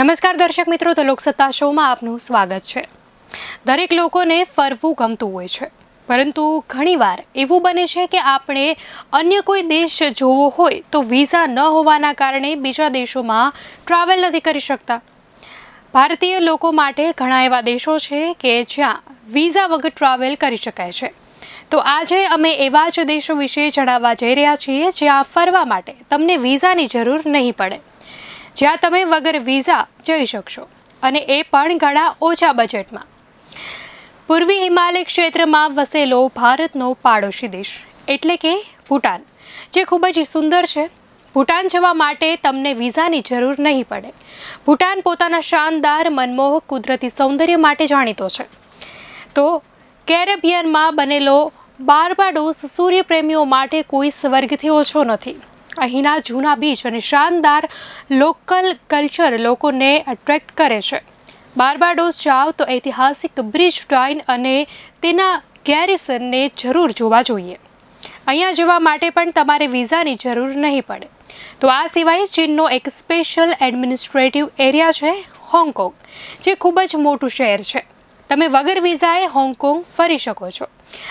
નમસ્કાર દર્શક મિત્રો, તો લોકસત્તા શોમાં આપનું સ્વાગત છે. દરેક લોકોને ફરવું ગમતું હોય છે, પરંતુ ઘણીવાર એવું બને છે કે આપણે અન્ય કોઈ દેશ જોવો હોય તો વિઝા ન હોવાના કારણે બીજા દેશોમાં ટ્રાવેલ નથી કરી શકતા. ભારતીય લોકો માટે ઘણા એવા દેશો છે કે જ્યાં વિઝા વગર ટ્રાવેલ કરી શકાય છે. તો આજે અમે એવા જ દેશો વિશે જણાવવા જઈ રહ્યા છીએ જ્યાં ફરવા માટે તમને વિઝાની જરૂર નહીં પડે. જ્યાં તમે વગર વિઝા જઈ શકશો. અને એ પણ ઘણા ઓછા બજેટમાં. પૂર્વી હિમાલય ક્ષેત્રમાં વસેલો ભારતનો પાડોશી દેશ, એટલે કે ભૂટાન, જે ખૂબ જ સુંદર છે. ભૂટાન જવા માટે તમને વિઝાની જરૂર નહીં પડે. ભૂટાન પોતાના શાનદાર મનમોહક કુદરતી સૌંદર્ય માટે જાણીતો છે. તો કેરેબિયનમાં બનેલો બાર્બાડોસ સૂર્યપ્રેમીઓ માટે કોઈ સ્વર્ગથી ઓછો નથી. અહીંના જૂના બીચ અને શાનદાર લોકલ કલ્ચર લોકોને એટ્રેક્ટ કરે છે. બારબાડોસ જાઓ તો ઐતિહાસિક બ્રિજ ટાઇન અને તેના ગેરિસનને જરૂર જોવા જોઈએ. અહીંયા જવા માટે પણ તમારે વિઝાની જરૂર નહીં પડે. તો આ સિવાય ચીનનો એક સ્પેશિયલ એડમિનિસ્ટ્રેટિવ એરિયા છે હોંગકોંગ, જે ખૂબ જ મોટું શહેર છે. તમે વગર વિઝાએ હોંગકોંગ ફરી શકો છો.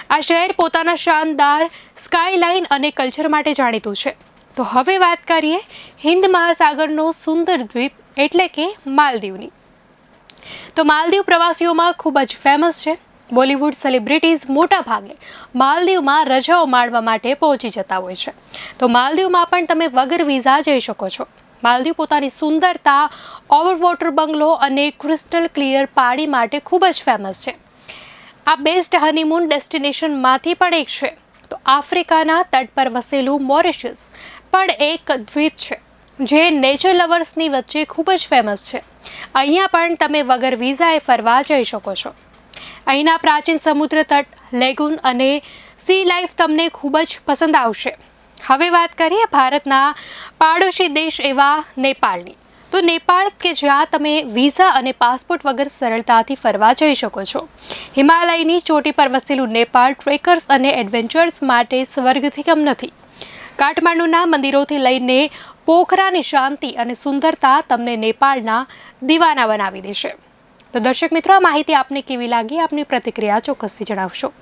આ શહેર પોતાના શાનદાર સ્કાયલાઇન અને કલ્ચર માટે જાણીતું છે. તો હવે વાત કરીએ હિન્દ મહાસાગરનો સુંદર દ્વીપ એટલે કે માલદીવની. તો માલદીવ પ્રવાસીઓમાં ખૂબ જ ફેમસ છે. બોલિવૂડ સેલિબ્રિટીઝ મોટા ભાગે માલદીવમાં રજાઓ માણવા માટે પહોંચી જતા હોય છે. તો માલદીવમાં પણ તમે વગર વિઝા જઈ શકો છો. માલદીવ પોતાની સુંદરતા ઓવર વોટર બંગલો અને ક્રિસ્ટલ ક્લિયર પાણી માટે ખૂબ જ ફેમસ છે. આ બેસ્ટ હનીમૂન ડેસ્ટિનેશનમાંથી પણ એક છે. તો આફ્રિકાના તટ પર વસેલું મોરિશિયસ પણ એક દ્વીપ છે, જે નેચર લવર્સની વચ્ચે ખૂબ જ ફેમસ છે. અહીંયા પણ તમે વગર વિઝાએ ફરવા જઈ શકો છો. અહીંના પ્રાચીન સમુદ્ર તટ, લેગુન અને સી લાઈફ તમને ખૂબ જ પસંદ આવશે. હવે વાત કરીએ ભારતના પાડોશી દેશ એવા નેપાળની. તો નેપાળ કે જ્યાં તમે વિઝા અને પાસપોર્ટ વગર સરળતાથી ફરવા જઈ શકો છો. હિમાલયની ચોટી પર વસેલું નેપાળ ટ્રેકર્સ અને એડવેન્ચર્સ માટે સ્વર્ગથી કમ નથી. કાઠમાંડુના મંદિરોથી લઈને પોખરાની શાંતિ અને સુંદરતા તમને નેપાળના દીવાના બનાવી દેશે. તો દર્શક મિત્રો, આ માહિતી આપને કેવી લાગી? આપની પ્રતિક્રિયા ચોક્કસથી જણાવશો.